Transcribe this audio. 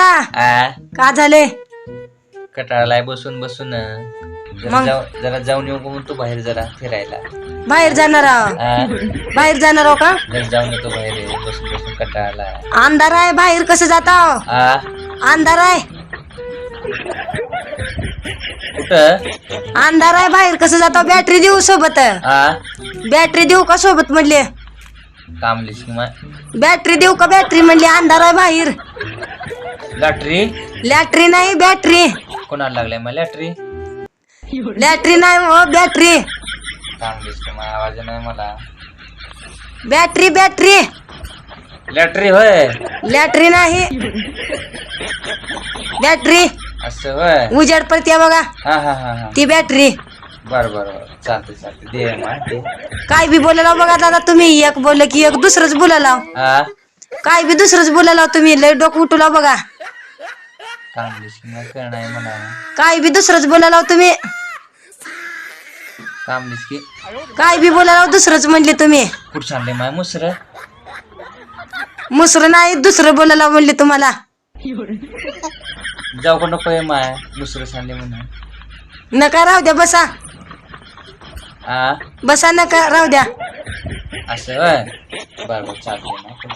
दादा. आ? का झाले? कटाळालाय बसून बसून. जरा मग? जाऊ- जरा जाऊन येऊ का म्हणतो बाहेर जरा फिरायला? बाहेर जाणार आहो. आ? बाहेर जाणार आहो का? जरा जाऊन येतो बाहेर बसून बसून कटाळाला. अंधार आहे बाहेर कसं जाता आहो? आ? अंधार आहे. कुठं? अंधार आहे बाहेर कसं जातो बॅटरी देऊ सोबत. आ? बॅटरी देऊ का सोबत म्हणले? कामलीस किंवा बॅटरी देऊ का बॅटरी म्हणली? अंधार आहे बाहेर. लॅटरी लॅटरी नाही बॅटरी कोणाला लागलाय मग लॅटरी लॅटरी नाही हो बॅटरी कामलीस किंवा आवाज़ नाही मला. बॅटरी बॅटरी लॅटरी होय. लॅटरी नाही. बॅटरी असं होय. उजेड पडते बघा. हा हा हा हा. ती बॅटरी बर बर बर. चालते चालते दे मग दे काय बी बोलायला बघा दादा तुम्ही. एक बोललं की एक दुसरंच बोलायला हा? काय बी दुसरंच बोलायला तुम्ही लय डोकं उठूला बघा. काय बी दुसरंच बोलायला तुम्ही की. काय बी बोलायला दुसरंच म्हणले तुम्ही. कुठं माय मुसर. मुसरं नाही दुसरं बोलायला म्हणले तुम्हाला. जाऊ का नको माय मुसर सांडले म्हणून नका राहू द्या बसा. आ? बसा नका राहू द्या. असं होय? बर बर चालते ना